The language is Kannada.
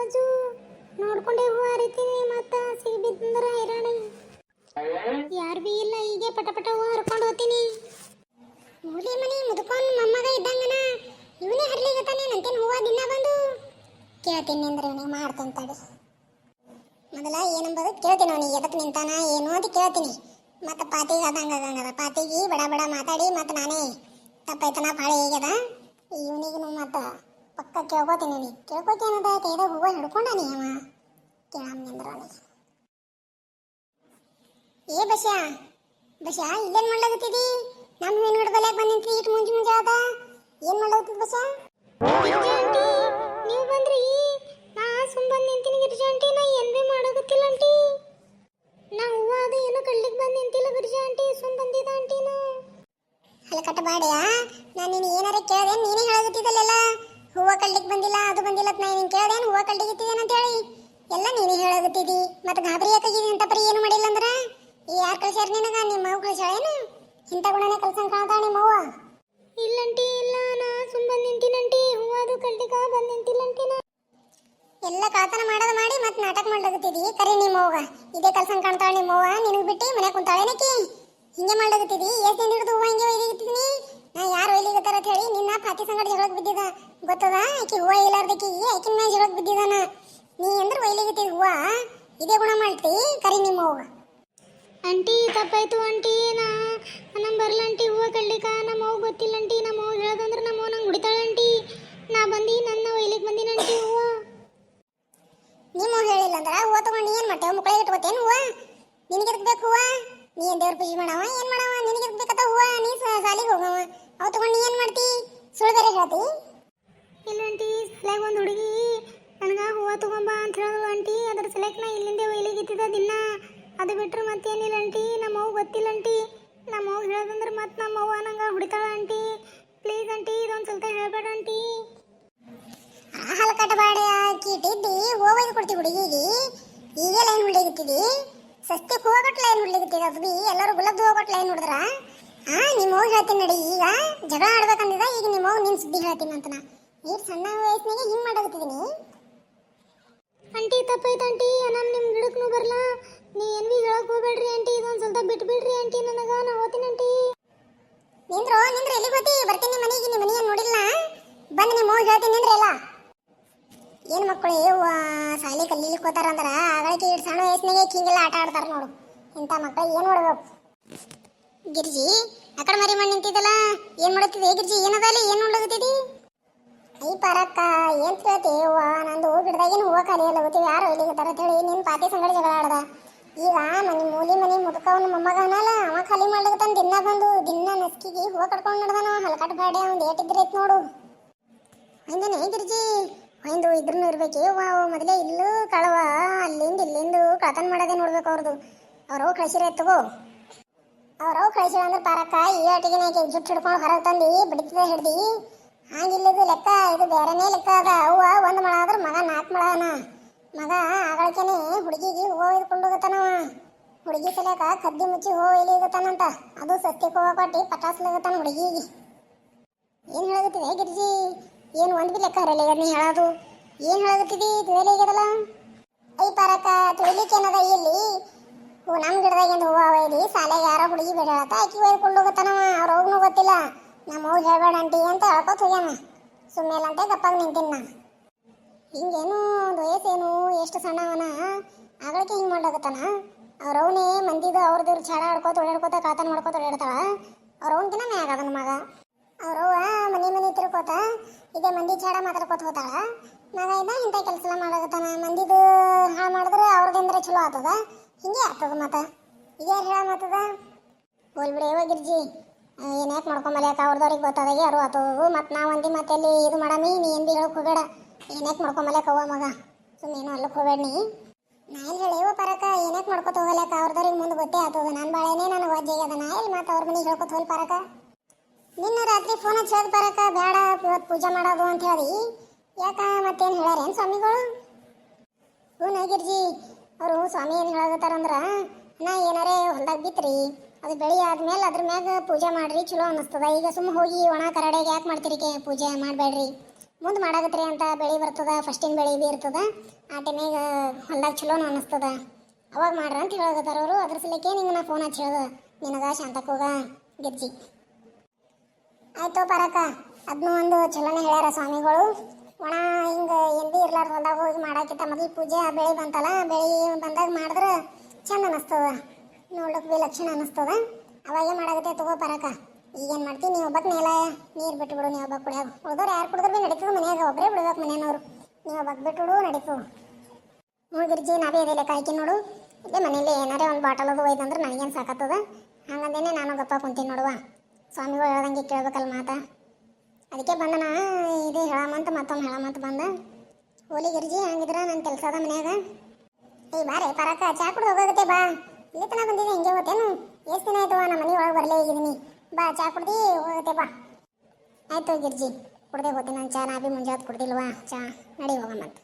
ಬಾಜು ನೋಡ್ಕೊಂಡೆ ಹೂವು ಹರಿತೀನಿ, ಮತ್ತ ಸಿಗ್ಬಿತ್ತಂದ್ರ ಹೈರಾಣ. ಯಾರು ಬಿ ಇಲ್ಲ, ಹೀಗೆ ಪಟ ಪಟ ಹೂವ ಹರ್ಕೊಂಡು ಹೋಗ್ತೀನಿ. ಮೂಲಿ ಮನಿ ಮುದುಕೊಂಡ್ ಮೊಮ್ಮಗ ಇದ್ದಂಗನ, ಇವನೇ ಹರ್ಲಿಗತ್ತಾನೆ ನಂತೇನು ಹೂವ ದಿನ ಬಂದು? ಕೇಳ್ತೀನಿ ಅಂದ್ರೆ ಇವನಿಗೆ ಮಾಡ್ತಾನೆ ತಡಿ. ಮೊದಲ ಏನಂಬದು ಕೇಳ್ತೀನಿ ಅವನಿಗೆ ಎದಕ್ಕೆ ನಿಂತಾನ, ಏನು ಅಂತ ಕೇಳ್ತೀನಿ. ಮತ್ತೆ ಪಾತಿಗೆ ಅದಂಗ ಆಗಂಗದ ಪಾತಿಗೆ ಬಡ ಬಡ ಮಾತಾಡಿ, ಮತ್ತೆ ನಾನೇ ತಪ್ಪೈತನ ಭಾಳ ಹೇಗ್ಯದ. ಇವನಿಗೂ ಮತ್ತೆ ಪಕ್ಕ ಕೇಳ್ಕೊತೀನಿ ಅವನಿಗೆ ಕೇಳ್ಕೊತೇನದ ಕೈದಾಗ ಹೂವ ಹಿಡ್ಕೊಂಡಾನಿ ಅವ. ಕೇಳಮ್ಮಂದ್ರ ಏ ಬಸ್ಯಾ? ಬಸ್ಯಾ ಇಲ್ಲೇನ್ ಮಾಡ್ಲಾಗತ್ತಿದಿ ನಮ್ಮ ಏನು ಬಲ್ಯಾಕ ಬಂದಿಂತಿ ಇಟ್ಟು ಮುಂಜಿ ಮುಂಜಿ ಆದ. ಏನ್ ಮಾಡ್ಲಾಗತ್ತಿದ್ ಬಸ್ಯಾ? ನೀವು ಬಂದ್ರಿ? ನಾ ಸುಮ್ ಬಂದ್ ನಿಂತೀನಿ ಗಿರಿಜಾ ಆಂಟಿ ನಾ ಏನ್ ಬಿ ಮಾಡಾಕತ್ತಿಲ್ಲ ಆಂಟಿ ನಾ ಹೂವ ಅದು ಏನೋ ಕಡ್ಲಿಕ್ ಬಂದ್ ನಿಂತಿಲ್ಲ ಗಿರಿಜಾ ಆಂಟಿ ಸುಮ್ ಬಂದಿದ ಆಂಟಿ ನಾ. ಅಲ್ಲ ಕಟ್ಟಬಾಡ್ಯಾ ನಾನು ನೀನು ಏನಾರ ಕೇಳ್ದೆ ನೀನೇ ಹೇಳಾಗತ್ತಿದ್ದಲ್ಲ ಹೂವ ಕಳ್ಳಿಗೆ ಬಂದಿಲ್ಲ ಅದು ಬಂದಿಲ್ಲ ಅಂತ ನಾ ನೀನು ಕೇಳ್ದೇನು? ಹೂವ ಕಡ್ಲಿಗಿತ್ತಿದ್ದೇನೆ ಅಂತ ಹೇಳಿ. ಎಲ್ಲ ನೀನೇ ಹೇಳಾಗತ್ತಿದ್ದಿ ಮತ್ತೆ ಗಾಬರಿ ಯಾಕಾಗಿದಿ ಅಂತ ಪರಿ ಏನು ಮಾಡಿಲ್ಲ ಈ ಯಾರು ಕಳ್ಸ್ಯಾರ ನಿನಗ? ನಿಮ್ಮ ಮಗು ಕಳ್ಸ್ಯಾಳೇನು? ಇಂಥ ಗುಣನೇ ಕಲ್ಸಂಗ್ ಕಾಣ್ತಾಳ ನಿಮ್ಮ ಅವ್ವ. ಇಲ್ಲಂಟಿ ಇಲ್ಲ. ನಾ ಸುಮ್ ಬಂದ್ ನಿಂತಿನಂಟಿ ಹೂವ ಅದು ಕಳ್ಳಿಗ ಬಂದ್ ನಿಂತಿಲ್ಲಂಟಿ ನಾ. ಎಲ್ಲ ಕಾತನ ಮಾಡೋದು ಮಾಡಿ ಮತ್ತೆ ನಾಟಕ ಮಾಡ್ಲಾಗತ್ತಿದಿ ಕರಿ ನಿಮ್ಮ ಅವ್ವ. ಇದೇ ಕಲ್ಸಂಗ್ ಕಾಣ್ತಾಳೆ ನಿಮ್ಮ ಅವ್ವ. ನಿನಗೆ ಬಿಟ್ಟು ಮನೆ ಕುಂತಾಳೇನಕಿ ಹಿಂಗೆ ಮಾಡ್ಲಾಗತ್ತಿದಿ ಎಷ್ಟು ದಿನ ಹಿಡಿದು ಹೂವ ಹಿಂಗೆ ಒಯ್ಲಿಗತ್ತಿದ್ದೀನಿ ನಾ ಯಾರು ಒಯ್ಲಿಗತ್ತಾರ ಅಂತ ಹೇಳಿ ನಿನ್ನ ಪಾತಿ ಸಂಗಡ ಜಗಳಕ್ಕೆ ಬಿದ್ದಿದ. ಗೊತ್ತದ? ಆಕಿ ಹೂವ ಇಲ್ಲಾರ್ದಕ್ಕಿಗೆ ಆಕಿನ ಮ್ಯಾಲ ಜಗಳಕ್ಕೆ ಬಿದ್ದಿದಾನ. ನೀ ಅಂದ್ರೆ ಒಯ್ಲಿಗತ್ತಿ ಹೂವ? ಇದೇ ಗುಣ ಮಾಡ್ತಿ? ಕರಿ ನಿಮ್ಮ ಅವ್ಗ ಆಂಟಿ ತಪ್ಪಾಯ್ತು ಆಂಟಿ ನಾ ನಮ್ಮ ಬರಲ್ಲ ಆಂಟಿ ಹೂವು ಕಡ್ಲಿಕ. ನಮ್ಮ ಅವ್ವ ಗೊತ್ತಿಲ್ಲ ಆಂಟಿ ನಮ್ಮ ಅವ್ವ ಹೇಳೋದಂದ್ರೆ ನಮ್ಮ ನಂಗೆ ಹುಡಿತಾಳ ಆಂಟಿ ನಾ ಬಂದು ನನ್ನ ಒಯ್ಲಿಕ್ಕೆ ಬಂದಿನ ಆಂಟಿ ಹೂವ. ನಿಮ್ಮ ಹೇಳಿಲ್ಲ ಅಂದ್ರೆ ಹೂವ ತಗೊಂಡು ಏನ್ ಮಾಡ್ತೇವೆ ಮುಕ್ಕಳಿಗೆ ಇಟ್ಕೋತೇನು ಹೂವ? ನಿನಗೆ ಬೇಕು ಹೂವ? ನೀ ದೇವ್ರ ಪೂಜೆ ಮಾಡವ? ಏನ್ ಮಾಡವ? ನಿನಗೆ ಬೇಕತ್ತ ಹೂವ? ನೀ ಸಾಲಿಗೆ ಹೋಗವ. ಅವ್ ತಗೊಂಡು ಏನು ಏನ್ ಮಾಡ್ತಿ? ಸುಳ್ಳು ಬೇರೆ ಹೇಳ್ತಿ? ಇಲ್ಲ ಆಂಟಿ ಸಲಗ ಒಂದು ಹುಡುಗಿ. ನನಗೆ ಹೂವ ತಗೊಂಬಾ ಅಂತ ಹೇಳಿದ್ರು ಆಂಟಿ. ಅದ್ರ ಸಲಕ್ ನಾ ಇಲ್ಲಿಂದ ಒಯ್ಲಿಗಿತ್ತಿದ ದಿನ. ಅದು ಬಿಟ್ಟರೆ ಮತ್ತೇನಿಲ್ಲ ಆಂಟಿ. ನಮ್ಮ ಅವ್ವ ಗೊತ್ತಿಲ್ಲ ಆಂಟಿ. ನಮ್ಮ ಅವ್ವ ಹೇಳೋದಂದ್ರೆ ಮತ್ತೆ ನಮ್ಮ ಅವ್ವ ನಂಗೆ ಹುಡಿತಾಳ ಆಂಟಿ. ಪ್ಲೀಸ್ ಆಂಟಿ ಇದೊಂದು ಸ್ವಲ್ಪ ಹೇಳ್ಬೇಡ ಆಂಟಿ. ಹಾಲು ಕಟ್ಟಬಾಡಿ ಕೀಟಿದ್ದಿ ಹೂವ ಒಯ್ದು ಕೊಡ್ತಿ ಹುಡುಗಿಗೆ. ಈಗ ಲೈನ್ ಹುಡುಗಿತ್ತಿದಿ ಸಸ್ತಿ ಹೂವು ಕೊಟ್ಟು ಲೈನ್ ಹುಡುಗಿತ್ತಿದ ಅದು ಬಿ ಎಲ್ಲರೂ ಗುಲಾಬ್ ಹೂವು ಕೊಟ್ಟು ಲೈನ್ ಹುಡಿದ್ರ? ಆ ನಿಮ್ಮ ಹೋಗಿ ಹೇಳ್ತೀನಿ ನೋಡಿ ಈಗ ಜಗಳ ಆಡ್ಬೇಕಂದಿದ ಈಗ ನಿಮ್ಮ ಹೋಗಿ ನಿನ್ ಸುದ್ದಿ ಹೇಳ್ತೀನಿ ಅಂತ ನಾ. ಈಗ ಸಣ್ಣ ವಯಸ್ಸಿನಾಗೆ ಹಿಂಗ್ ಮಾಡಾಕತ್ತಿದೀನಿ. ಆಂಟಿ ತಪ್ಪಾಯ್ತು ಆಂಟಿ ನಾನು ನಿಮ್ಮ ಗಿಡಕ್ಕೂ ಬರಲ್ಲ ನೀ ಏನು ಹೇಳಕ್ ಹೋಗ್ಬೇಡ್ರಿ ಆಂಟಿ ಇದೊಂದು ಸ್ವಲ್ಪ ಬಿಟ್ಟು ಬಿಡ್ರಿ ಆಂಟಿ ನನಗ ನಾ ಹೋಗ್ತೀನಿ ಆಂಟಿ. ನಿಂದ್ರು ನಿಂದ್ರು ಎಲ್ಲಿ ಹೋತಿ? ಬರ್ತೀನಿ ಮನೆಗೆ ನಿಮ್ಮ ಮನೆಯನ್ನು ನೋಡಿಲ್ಲ. ಬಂದು ನಿಮ್ಮ ಹೋಗಿ ಹೇಳ್ತೀನಿ ನಿಂದ್ರೆ ಎಲ್ಲ. ಏನು ಮಕ್ಕಳು ಏವ ಸಾಲಿ ಕಲೀಲಿಕ್ಕೆ ಹೋತಾರ ಅಂದ್ರ ಆಗಳಿಗೆ ಇಷ್ಟು ಸಣ್ಣ ವಯಸ್ಸಿನಾಗೆ ಹಿಂಗೆಲ್ಲ ಆಟ ಆಡ್ತಾರ ನೋಡು. ಇಂಥ ಮಕ್ಕಳು ಏನು ನೋಡ್ಬೇಕು? ಗಿರ್ಜಿ ಆ ಕಡೆ ಮರಿ ಮಣ್ಣು ನಿಂತಿದ್ದಲ್ಲ, ಏನು ಮಾಡುತ್ತಿದೆ? ಗಿರ್ಜಿ ಏನದ ಅಲ್ಲಿ? ಏನು ನೋಡ್ಲಾಗತ್ತಿದಿ ಐ ಪರಕ್ಕ ಏನ್ ಕೇಳ್ತಿ ಹೂವ ನಂದು ಗಿಡದಾಗಿನ ಹೂವ ಖಾಲಿ ಅಲ್ಲ ಗೊತ್ತೀವಿ ಯಾರು ಇಲ್ಲಿಗೆ ಅಂತ ಹೇಳಿ ನಿನ್ನ ಪಾತಿ ಸಂಗಡ ಜಗಳ ಈಗ ಮನಿ ಮೂಲಿ ಮನಿ ಮುದುಕವನ ಮೊಮ್ಮಗ ಅವ ಖಾಲಿ ಮಾಡ್ಲಿಕತ್ತಾನ ದಿನ ಬಂದು ದಿನ ನಸ್ಕಿಗೆ ಹೂವ ಕಟ್ಕೊಂಡು ನಡ್ದಾನ. ಹಲಕಟ್ ಬಾಡೆ ಅವ್ನು ಏಟಿದ್ರೈತ್ ನೋಡು. ಹಂಗನೆ ಗಿರ್ಜಿ, ಒಂದು ಇದ್ರೂ ಇರ್ಬೇಕು ವಾ ಮೊದಲೇ ಇಲ್ಲೂ ಕಳವ ಅಲ್ಲಿಂದ ಇಲ್ಲಿಂದ ಕಳತನ ಮಾಡೋದೇ ನೋಡ್ಬೇಕು ಅವ್ರದ್ದು ಅವರು ಕಳಿಸಿರ ತಗೋ. ಅವ್ರವ್ ಕಳಿಸಿಲ್ಲ ಅಂದ್ರೆ ಪಾರಕ್ಕ, ಈ ಆಟಿಗೆ ಜುಟ್ಟು ಹಿಡ್ಕೊಂಡು ಹೊರಗೆ ತಂದು ಬಿಡ್ತದೆ ಹಿಡ್ದಿ. ಹಾಗಿಲ್ಲದು ಲೆಕ್ಕ, ಇದು ಬೇರೆನೇ ಲೆಕ್ಕ ಅದ. ಅವ್ವ ಒಂದು ಮಳ ಆದ್ರೆ ಮಗ ನಾಲ್ಕು ಮಳ ಅನ ಮಗ ಆಗಳಕೇನೆ ಹುಡುಗಿಗೆ ಹೂವು ಒಯ್ದುಕೊಂಡು ಹೋಗತ್ತಾನವ ಹುಡುಗಿ ಸಲಕ ಕದ್ದಿ ಮುಚ್ಚಿ ಹೋ ಇಲ್ಲಿಗತ್ತಾನಂತ ಅದು ಸತ್ಯಕ್ಕೆ ಹೋಗ ಕೊಟ್ಟು ಪಟಾಸ್ಲಾಗತ್ತಾನ ಹುಡುಗಿಗೆ. ಏನು ಹೇಳಗತ್ತಿದೆ ಗಿರ್ಜಿ? ಏನು ಒಂದು ಬಿ ಲೆಕ್ಕ ಹರಲಿಗ ನೀ ಹೇಳೋದು? ಏನು ಹೇಳಗತ್ತಿದಿ ತಿಳಿಯಲಿಗದಲ್ಲ ಐ ಪಾರಕ ತಿಳಿಲಿಕ್ಕೆ ಏನದ ಇಲ್ಲಿ. ಹೂ ನಮ್ಮ ಗಿಡದಾಗಿಂದ ಹೂವು ಒಯ್ದು ಶಾಲೆಗೆ ಯಾರೋ ಹುಡುಗಿ ಬೇಡಾಳತ್ತ ಆಕಿ ಒಯ್ದುಕೊಂಡು ಹೋಗತ್ತಾನವ ಅವ್ರ ಹೋಗ್ನು ಗೊತ್ತಿಲ್ಲ. ನಮ್ಮ ಹೋಗಿ ಹೇಳ್ಬೇಡ ಅಂಟಿ ಅಂತ ಹೇಳ್ಕೊತ ಹೋಗ್ಯಾನ. ಸುಮ್ಮನೆ ಅಂತ, ಗಪ್ಪಾಗ ನಿಂತೀನಿ ಹಿಂಗೇನು ಒಂದು ವಯಸ್ಸೇನು ಎಷ್ಟು ಸಣ್ಣವನ? ಆಗಳಕ್ಕೆ ಹಿಂಗೆ ಮಾಡ್ಲಾಗತ್ತಾನ ಅವ್ರವನೇ ಮಂದಿದು ಅವ್ರದ್ದು ಚಾಡ ಆಡ್ಕೋತ ಓಡಾಡ್ಕೋತ ಕಳ್ತನ ಮಾಡ್ಕೋತ ಓಡಾಡ್ತಾಳ. ಅವ್ರವನ್ಕಿನ ಮ್ಯಾಗ ಅದನ್ನ ಮಗ. ಅವ್ರವ್ವ ಮನೆ ಮನೆ ತಿರ್ಕೋತ ಇದೇ ಮಂದಿ ಚಾಡ ಮಾತಾಡ್ಕೋತ ಹೋತಾಳ ಮಗ ಇದ ಇಂಥ ಕೆಲಸ ಮಾಡಾಕತ್ತಾನ ಮಂದಿದು ಹಾಳು ಮಾಡಿದ್ರೆ ಅವ್ರದಿಂದ್ರೆ ಚಲೋ ಆಗ್ತದ. ಹಿಂಗೆ ಆಗ್ತದ ಮತ ಇದ್ಯಾರು ಹೇಳ ಮಾತದ ಹೋಲ್ಬಿಡಿ ಏನು ಯಾಕೆ ಮಾಡ್ಕೊಂಬಲ್ಲ ಯಾಕೆ ಅವ್ರದವ್ರಿಗೆ ಗೊತ್ತಾದಾಗೆ ಯಾರು ಆತವು ಮತ್ತು ನಾವು ಅಂದಿ ಮತ್ತೆ ಅಲ್ಲಿ ಇದು ಮಾಡಮಿ, ನೀ ಎಂದು ಹೇಳಕ್ ಹೋಗಬೇಡ. ಏನ್ಯಾಕೆ ಮಾಡ್ಕೊಂಬಲ್ಯಾಕ ಕವ್ವ ಮಗ? ಸುಮ್ಮನೇನು ಅಲ್ಲಕ್ಕೆ ಹೋಗಬೇಡ ನೀ. ನಾ ಎಲ್ಲಿ ಹೇಳೇವ ಪರಕ ಏನ್ಯಾಕೆ ಮಾಡ್ಕೊತ ಹೋಗಲ್ಯಾಕ ಅವ್ರದವ್ರಿಗೆ ಮುಂದೆ ಗೊತ್ತೇ ಆತದ. ನಾನು ಬಾಳೆನೇ ನನಗೆ ಅದ. ನಾ ಎಲ್ಲಿ ಮತ್ತು ಅವ್ರ ಮನೆಗೆ ಹೇಳ್ಕೊತ ಹೋಲ್ ಪರಕ ನಿನ್ನ ರಾತ್ರಿ ಫೋನ್ ಹಚ್ಚಿ ಪರಕ ಬೇಡ ಇವತ್ತು ಪೂಜೆ ಮಾಡೋದು ಅಂತ ಹೇಳಿ. ಯಾಕ ಮತ್ತೇನು ಹೇಳ್ಯಾರೇನು ಸ್ವಾಮಿಗಳು? ಹ್ಞೂ ಗಿರ್ಜಿ ಅವರು ಸ್ವಾಮಿ ಏನು ಹೇಳಕತ್ತಾರಂದ್ರ ನಾ ಏನಾರೇ ಹೊಲ್ದಾಗ ಬಿತ್ರಿ. ಅದು ಬೆಳಿ ಆದ್ಮೇಲೆ ಅದ್ರ ಮ್ಯಾಗ ಪೂಜೆ ಮಾಡ್ರಿ, ಚಲೋ ಅನ್ನಿಸ್ತದ ಈಗ ಸುಮ್ಮ ಹೋಗಿ ಒಣ ಕರಡೆಗೆ ಯಾಕೆ ಮಾಡ್ತೀರಿ ಪೂಜೆ ಮಾಡಬೇಡ್ರಿ. ಮುಂದೆ ಮಾಡಾಕತ್ರಿ ಅಂತ ಬೆಳೆ ಬರ್ತದ ಫಸ್ಟಿನ ಬೆಳೆ ಬಿ ಇರ್ತದ. ಆ ಟೈಮಿಗೆ ಹೊಲ್ದಾಗ ಚಲೋನು ಅನ್ನಿಸ್ತದ ಅವಾಗ ಮಾಡ್ರಿ ಅಂತ ಹೇಳಕತ್ತಾರ ಅವರು. ಅದ್ರ ಸಲಕ್ಕೆ ನಿಂಗೆ ನಾ ಫೋನ್ ಹಚ್ಚಿ ಹೇಳ್ದೆ. ನಿನಗ ಶಾಂತಕ್ಕೋಗ ಗಿರ್ಜಿ ಆಯ್ತು ಪರಕ ಅದನ್ನೂ ಒಂದು ಚಲೋನೆ ಹೇಳ್ಯಾರ ಸ್ವಾಮಿಗಳು. ಒಣ ಹಿಂಗೆ ಎಲ್ಲಿ ಇರ್ಲಾರ್ದು ಹೊಲ್ದಾಗ ಹೋಗಿ ಮಾಡಾಕಿತ್ತ ಮೊದಲು ಪೂಜೆ, ಆ ಬೆಳೆ ಬಂತಲ್ಲ ಬೆಳೆ ಬಂದಾಗ ಮಾಡಿದ್ರೆ ಚಂದ ಅನಿಸ್ತದ. ನೋಡ್ಲಿಕ್ಕೆ ಬಿ ಲಕ್ಷಣ ಅನಿಸ್ತದ. ಅವಾಗ ಏನು ಮಾಡಾಕತ್ತೆ, ತಗೋ ಪರಕ. ಈಗೇನು ಮಾಡ್ತೀನಿ ನೀವು ಒಬ್ಬಕ್ಕೆ ನೆಲ ನೀರು ಬಿಟ್ಟು ಬಿಡು ನೀವು ಒಬ್ಬಕ್ಕೆ ಕುಡಿಯೋದು ಉಳಿದವ್ರು ಯಾರು ಕುಡಿದ್ರು ಭೀ ನಡೀತದೆ ಮನೆಯಾಗ ಒಬ್ಬರೇ ಬಿಡ್ಬೇಕು ಮನೆಯವ್ರು ನೀವು ಒಬ್ಬಕ್ಕೆ ಬಿಟ್ಟು ಬಿಡು, ನಡೀತದೆ. ಹ್ಞೂ ಗಿರ್ಜಿ, ನಾವೇ ಅದೇ ಕಾಯ್ಕಿ ನೋಡು. ಇದೆ ಮನೇಲಿ ಏನಾರೇ ಒಂದು ಬಾಟಲ್ ಅದು ಒಯ್ದಂದ್ರೆ ನನಗೇನು ಸಾಕತ್ತದ? ಹಂಗಂದೇನೆ ನಾನು ಗಪ್ಪ ಕುಂತೀನಿ ನೋಡುವ. ಸ್ವಾಮಿಗಳು ಹೇಳ್ದಂಗೆ ಕೇಳ್ಬೇಕಲ್ಲ ಮಾತಾ. ಅದಕ್ಕೆ ಬಂದ ನಾ ಇದು ಹೇಳಮಂತ ಮತ್ತೊಮ್ಮೆ ಹೇಳಮಂತ ಬಂದ. ಓಲಿ ಗಿರ್ಜಿ, ಹಂಗಿದ್ರ ನನ್ನ ಕೆಲಸ ಅದ ಮನ್ಯಾಗ ಏಯ್ ಬಾರೆ ಪರಕ, ಚಾ ಕುಡ್ದು ಹೋಗೋಗತ್ತೆ, ಬಾ. ಇಲ್ಲಿ ತನಕ ಬಂದಿದೆ ಹಿಂಗೆ ಹೋಗ್ತೇನು. ಎಷ್ಟು ದಿನ ಆಯ್ತು, ನಮ್ಮ ಮನೆ ಒಳಗೆ ಬರಲೇ ಇದ್ದೀನಿ ಬಾ, ಚಾ ಕುಡ್ದು ಹೋಗತ್ತೆ ಬಾ. ಆಯ್ತು ಗಿರ್ಜಿ, ಕುಡ್ದೆ ಹೋಗ್ತೀನಿ, ನಾನು ಚಾ, ನಾ ಬಿ ಮುಂಜಾತ್ ಕುಡ್ದಿಲ್ವಾ? ಚಾ, ನಡಿ ಹೋಗಮಂತ.